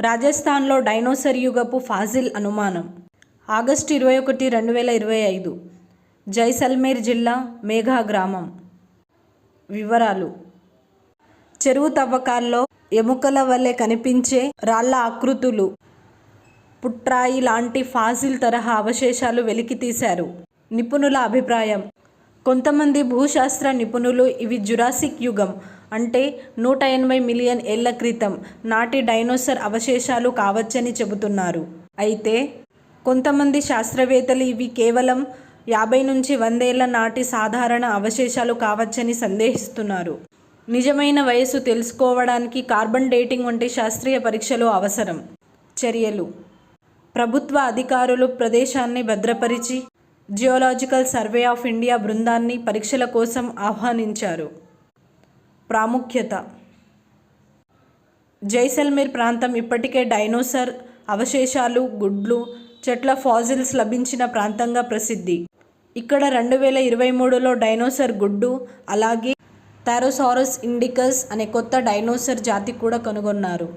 రాజస్థాన్లో డైనోసర్ యుగపు ఫాజిల్ అనుమానం. ఆగస్టు ఇరవై ఒకటి రెండు వేల ఇరవై ఐదు. జైసల్మేర్ జిల్లా మేఘా గ్రామం. వివరాలు. చెరువు తవ్వకాల్లో ఎముకల వలె కనిపించే రాళ్ళ ఆకృతులు. పుట్రాయి లాంటి ఫాజిల్ తరహా అవశేషాలు వెలికితీశారు. నిపుణుల అభిప్రాయం. కొంతమంది భూశాస్త్ర నిపుణులు ఇవి జురాసిక్ యుగం అంటే నూట ఎనభై మిలియన్ ఏళ్ళ క్రితం నాటి డైనోసర్ అవశేషాలు కావచ్చని చెబుతున్నారు. అయితే కొంతమంది శాస్త్రవేత్తలు ఇవి కేవలం యాభై నుంచి వందేళ్ళ నాటి సాధారణ అవశేషాలు కావచ్చని సందేహిస్తున్నారు. నిజమైన వయస్సు తెలుసుకోవడానికి కార్బన్ డేటింగ్ వంటి శాస్త్రీయ పరీక్షలు అవసరం. చర్యలు. ప్రభుత్వ అధికారులు ప్రదేశాన్ని భద్రపరిచి జియోలాజికల్ సర్వే ఆఫ్ ఇండియా బృందాన్ని పరీక్షల కోసం ఆహ్వానించారు. ప్రాముఖ్యత. జైసల్మేర్ ప్రాంతం ఇప్పటికే డైనోసర్ అవశేషాలు గుడ్లు చెట్ల ఫాజిల్స్ లభించిన ప్రాంతంగా ప్రసిద్ధి. ఇక్కడ రెండు వేల ఇరవై మూడులో డైనోసర్ గుడ్డు అలాగే థారోసారస్ ఇండికస్ అనే కొత్త డైనోసర్ జాతి కూడా కనుగొన్నారు.